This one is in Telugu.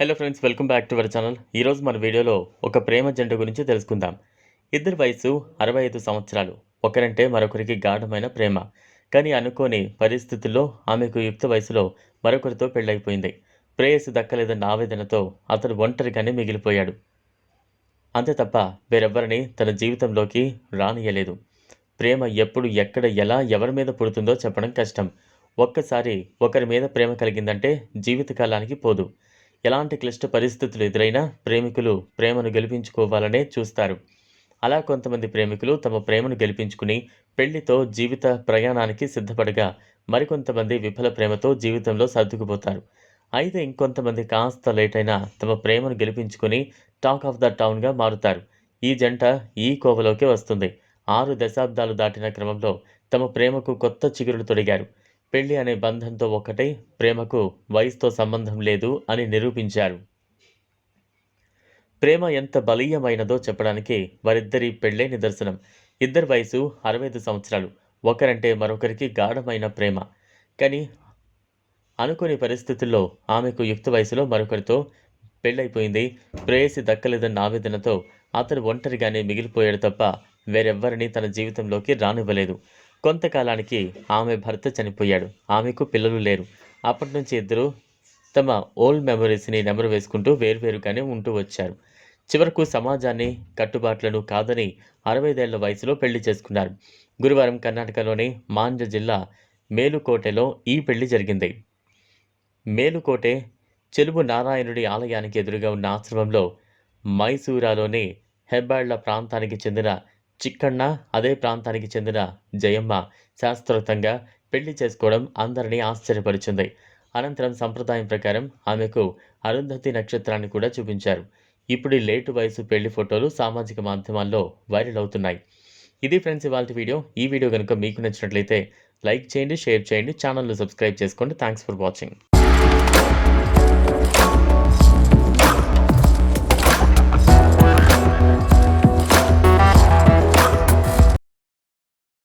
Hello friends welcome back to our channel ఈరోజు మన వీడియోలో ఒక ప్రేమ జంట గురించి తెలుసుకుందాం. ఇద్దరి వయసు అరవై ఐదు సంవత్సరాలు. ఒకరంటే మరొకరికి గాఢమైన ప్రేమ. కానీ అనుకోని పరిస్థితుల్లో ఆమెకు యుక్త వయసులో మరొకరితో పెళ్ళైపోయింది. ప్రేయసి దక్కలేదన్న ఆవేదనతో అతడు ఒంటరిగానే మిగిలిపోయాడు. అంతే తప్ప వేరెవ్వరిని తన జీవితంలోకి రానియలేదు. ప్రేమ ఎప్పుడు ఎక్కడ ఎలా ఎవరి మీద పుడుతుందో చెప్పడం కష్టం. ఒక్కసారి ఒకరి మీద ప్రేమ కలిగిందంటే జీవితకాలానికి పోదు. ఎలాంటి క్లిష్ట పరిస్థితులు ఎదురైనా ప్రేమికులు ప్రేమను గెలిపించుకోవాలనే చూస్తారు. అలా కొంతమంది ప్రేమికులు తమ ప్రేమను గెలిపించుకుని పెళ్ళితో జీవిత ప్రయాణానికి సిద్ధపడగా మరికొంతమంది విఫల ప్రేమతో జీవితంలో సర్దుకుపోతారు. అయితే ఇంకొంతమంది కాస్త లేట్ అయినా తమ ప్రేమను గెలిపించుకుని టాక్ ఆఫ్ ద టౌన్గా మారుతారు. ఈ జంట ఈ కోవలోకి వస్తుంది. ఆరు దశాబ్దాలు దాటిన క్రమంలో తమ ప్రేమకు కొత్త చిగురులు తొడిగారు. పెళ్ళి అనే బంధంతో ఒక్కటై ప్రేమకు వయసుతో సంబంధం లేదు అని నిరూపించారు. ప్రేమ ఎంత బలీయమైనదో చెప్పడానికి వారిద్దరి పెళ్ళే నిదర్శనం. ఇద్దరి వయసు అరవై ఐదు సంవత్సరాలు. ఒకరంటే మరొకరికి గాఢమైన ప్రేమ. కానీ అనుకోని పరిస్థితుల్లో ఆమెకు యుక్త వయసులో మరొకరితో పెళ్ళైపోయింది. ప్రేయసి దక్కలేదన్న ఆవేదనతో అతను ఒంటరిగానే మిగిలిపోయాడు తప్ప వేరెవ్వరిని తన జీవితంలోకి రానివ్వలేదు. కొంతకాలానికి ఆమె భర్త చనిపోయాడు. ఆమెకు పిల్లలు లేరు. అప్పటి నుంచి ఇద్దరు తమ ఓల్డ్ మెమరీస్ని నెమరు వేసుకుంటూ వేరువేరుగానే ఉంటూ వచ్చారు. చివరకు సమాజాన్ని కట్టుబాట్లను కాదని అరవైదేళ్ళ వయసులో పెళ్ళి చేసుకున్నారు. గురువారం కర్ణాటకలోని మాంజ జిల్లా మేలుకోటెలో ఈ పెళ్ళి జరిగింది. మేలుకోటె చెలుబు నారాయణుడి ఆలయానికి ఎదురుగా ఉన్న ఆశ్రమంలో మైసూరాలోని హెబ్బాళ్ళ ప్రాంతానికి చెందిన చిక్కన్న అదే ప్రాంతానికి చెందిన జయమ్మ శాస్త్రోక్తంగా పెళ్ళి చేసుకోవడం అందరినీ ఆశ్చర్యపరిచింది. అనంతరం సంప్రదాయం ప్రకారం ఆమెకు అరుంధతి నక్షత్రాన్ని కూడా చూపించారు. ఇప్పుడు లేటు వయసు పెళ్ళి ఫోటోలు సామాజిక మాధ్యమాల్లో వైరల్ అవుతున్నాయి. ఇది ఫ్రెండ్స్ ఇవాళ వీడియో. ఈ వీడియో కనుక మీకు నచ్చినట్లయితే లైక్ చేయండి షేర్ చేయండి ఛానల్ను సబ్స్క్రైబ్ చేసుకోండి. Thanks for watching.